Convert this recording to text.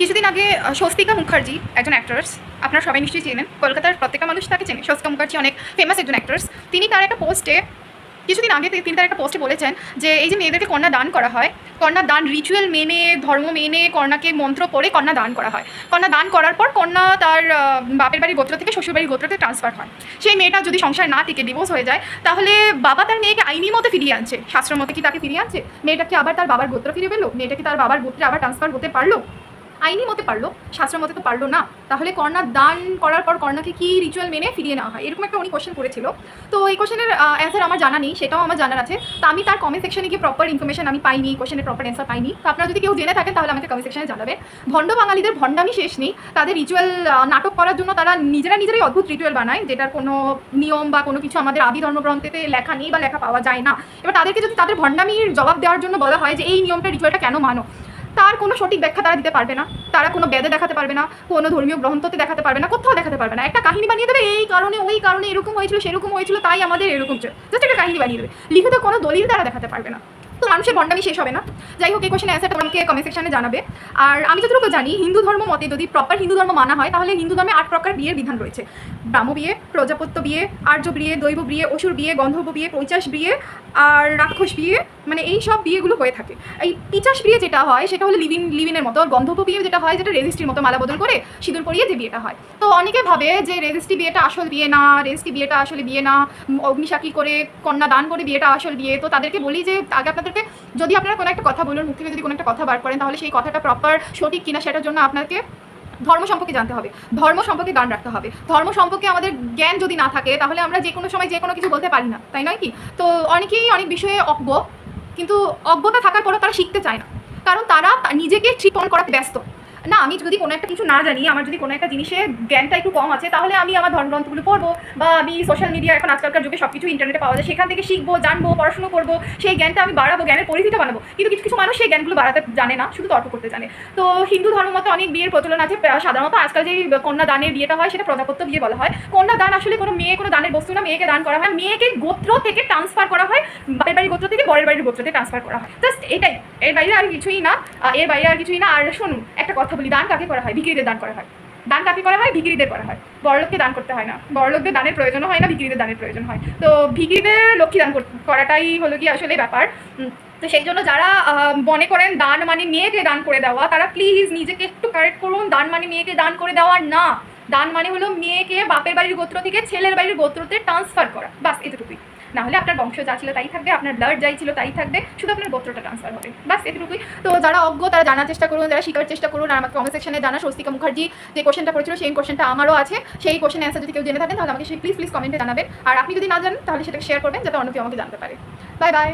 কিছুদিন আগে স্বস্তিকা মুখার্জি, একজন অ্যাক্ট্রেস আপনারা সবাই নিশ্চয়ই চেনেন, কলকাতার প্রত্যেকটা মানুষ তাকে চেনে। স্বস্তিকা মুখার্জি অনেক ফেমাস একজন অ্যাক্ট্রেস তিনি তার একটা পোস্টে কিছুদিন আগে তিনি তার একটা পোস্টে বলেছেন যে, এই যে মেয়েদেরকে কন্যা দান করা হয়, কন্যা দান রিচুয়াল মেনে, ধর্ম মেনে, কন্যাকে মন্ত্র পড়ে কন্যা দান করা হয়। কন্যা দান করার পর কন্যা তার বাপের বাড়ির গোত্র থেকে শ্বশুর বাড়ির গোত্রতে ট্রান্সফার হয়। সেই মেয়েটা যদি সংসার না টিকে ডিভোর্স হয়ে যায়, তাহলে বাবা তার মেয়েকে আইনি মতো ফিরিয়ে আনছে। শাস্ত্র মতে কি তাকে ফিরিয়ে আনছে? মেয়েটাকে আবার তার বাবার গোত্র ফিরে পেল? মেয়েটাকে তার বাবার গোত্রে আবার ট্রান্সফার হতে পারল? আইনি মতে পারল শাস্ত্র মতে তো পারল না। তাহলে কর্ণা দান করার পর কর্ণাকে কি রিচুয়াল মেনে ফিরিয়ে নেওয়া হয়? এরকম একটা উনি কোশ্চেন করেছিল। তো এই কোশ্চেনের অ্যান্সার আমার জানা নেই, সেটাও আমার জানার আছে। তো আমি তার কমেন্ট সেকশনে গিয়ে প্রপার ইনফরমেশন আমি পাইনি কোশ্চেনের প্রপার অ্যান্সার পাইনি। তো আপনারা যদি কেউ জেনে থাকেন, তাহলে আমাকে কমেন্ট সেকশনে জানাবে। ভণ্ড বাঙালিদের ভণ্ডামি শেষ নেই। তাদের রিচুয়াল নাটক করার জন্য তারা নিজেরা নিজেরাই অদ্ভুত রিচুয়াল বানায়, যেটার কোনো নিয়ম বা কোনো কিছু আমাদের আদি ধর্মগ্রন্থেতে লেখা নেই বা লেখা পাওয়া যায় না। এবার তাদেরকে যদি তাদের ভণ্ডামির জবাব দেওয়ার জন্য বলা হয় যে, এই নিয়মটা রিচুয়ালটা কেন মানো? তার কোনো সঠিক ব্যাখ্যা তারা দিতে পারবে না। তারা কোনো বেদে দেখাতে পারবে না, কোনো ধর্মীয় গ্রন্থতে দেখাতে পারবে না, কোথাও দেখাতে পারবে না। একটা কাহিনী বানিয়ে দেবে, এই কারণে, ওই কারণে এরকম হয়েছিল, সেরকম হয়েছিল, তাই আমাদের এরকম জাস্ট একটা কাহিনী বানিয়ে দেবে। লিখিত কোনো দলিল তারা দেখাতে পারবে না। মানুষের বন্ডামি শেষ হবে না। যাই হোক, এই কোশ্চেন অ্যান্সারটা আমাকে কমেন্ট সেকশনে জানাবে। আর আমি যতটুকু জানি, হিন্দু ধর্ম মতে যদি প্রপার হিন্দু ধর্ম মানা হয়, তাহলে হিন্দু ধর্মে আট প্রকার বিয়ের বিধান রয়েছে। ব্রাহ্ম বিয়ে, প্রজাপত্য বিয়ে, আর্য বিয়ে, দৈব বিয়ে, অসুর বিয়ে, গন্ধর্ব বিয়ে, পৈচাস বিয়ে, আর রাক্ষস বিয়ে মানে এই সব বিয়েগুলো হয়ে থাকে। এই পিচাস বিয়ে যেটা হয়, সেটা হলো লিভিন লিভিনের মতো আর বিয়ে যেটা হয়, যেটা রেজিস্ট্রির মতো মালা বদল করে সিঁদুর পরিয়ে যে বিয়েটা হয়। তো অনেকে ভাবে যে রেজিস্ট্রি বিয়েটা আসল বিয়ে না, রেজিস্ট্রি বিয়েটা আসলে বিয়ে না অগ্নিসাক্ষী করে কন্যা দান করে বিয়েটা আসল বিয়ে। তো তাদেরকে বলি যে, আগে আপনাদেরকে যদি আপনারা কোনো একটা কথা বলুন, মুখ থেকে যদি কোনো একটা কথা বার করেন, তাহলে সেই কথাটা প্রপার সঠিক কিনা সেটার জন্য আপনাকে ধর্ম সম্পর্কে জানতে হবে। ধর্ম সম্পর্কে গান রাখতে হবে। ধর্ম সম্পর্কে আমাদের জ্ঞান যদি না থাকে, তাহলে আমরা যে কোনো সময় যে কোনো কিছু বলতে পারি না। তাই নয় কি? তো অনেকেই অনেক বিষয়ে অজ্ঞ, কিন্তু অজ্ঞতা থাকার পরেও তারা শিখতে চায় না। কারণ তারা নিজেকে ট্রিপন করাতে ব্যস্ত। না, আমি যদি কোনো একটা কিছু না জানি, আমার যদি কোনো একটা জিনিসে জ্ঞানটা একটু কম আছে, তাহলে আমি আমার ধর্মগ্রন্থগুলো পড়ব বা আমি সোশ্যাল মিডিয়া এখন আজকালকার যুগে সব কিছু ইন্টারনেটে পাওয়া যায়, সেখান থেকে শিখব, জানব, পড়াশুনো করব, সেই জ্ঞানটা আমি বাড়াবো, জ্ঞানের পরিধিটা বানাবো। কিন্তু কিছু কিছু মানুষ সেই জ্ঞানগুলো বাড়াতে জানে না, শুধু তর্ক করতে জানে। তো হিন্দু ধর্ম মতে অনেক বিয়ের প্রচলন আছে সাধারণত আজকাল যে কন্যা দানের বিয়েটা হয়, সেটা প্রজাপত্য বিয়ে বলা হয়। কন্যা দান আসলে কোনো মেয়ে, কোনো দানের বস্তু না, মেয়েকে দান করা হয়। মেয়েকে গোত্র থেকে ট্রান্সফার করা হয় বাড়ির বাড়ির গোত্র থেকে বরের বাড়ির গোত্রতে ট্রান্সফার করা হয়। জাস্ট এটাই। এর বাইরে আর কিছুই না এর বাইরে আর কিছুই না। আর শুনুন, একটা কথা বলি, দান কাকে করা হয়? ভিকিরিদের দান করা হয়। দান কাকে করা হয়? ভিকিরিদের করা হয়। বড়লোককে দান করতে হয় না। বড়লোকদের দানের প্রয়োজন হয় না, ভিকিরিদের দানের প্রয়োজন হয়। তো ভিকিরিদের লক্ষ্মী দান করাটাই হলো কি আসলে ব্যাপার। তো সেই জন্য যারা মনে করেন দান মানে মেয়েকে দান করে দেওয়া, তারা প্লিজ নিজেকে একটু কারেক্ট করুন। দান মানে মেয়েকে দান করে দেওয়া না। দান মানে হলো মেয়েকে বাপের বাড়ির গোত্র থেকে ছেলের বাড়ির গোত্রতে ট্রান্সফার করা। বাস এতটুকুই না হলে আপনার বংশ যা ছিল তাই থাকবে, আপনার ব্লাড যাই ছিল তাই থাকবে, শুধু আপনার গোত্রটা ট্রান্সফার হবে। বাস এটুকুই। তো যারা অজ্ঞ, তারা জানার চেষ্টা করুন, যারা শিকার, চেষ্টা করুন। আর আমাকে কমেন্ট সেকশনে জানা স্বস্তিকা মুখার্জি যে কোশ্চেনটা করেছিল, সেই কোশ্চেনটা আমারও আছে। সেই কোশ্চেন অ্যান্সার যদি কেউ জেনে থাকেন, তাহলে আমাকে সেই প্লিজ প্লিজ কমেন্টে জানাবেন। আর আপনি যদি না জানেন, তাহলে সেটাকে শেয়ার করবেন, যাতে অনেকে আমাকে জানতে পারে। Bye bye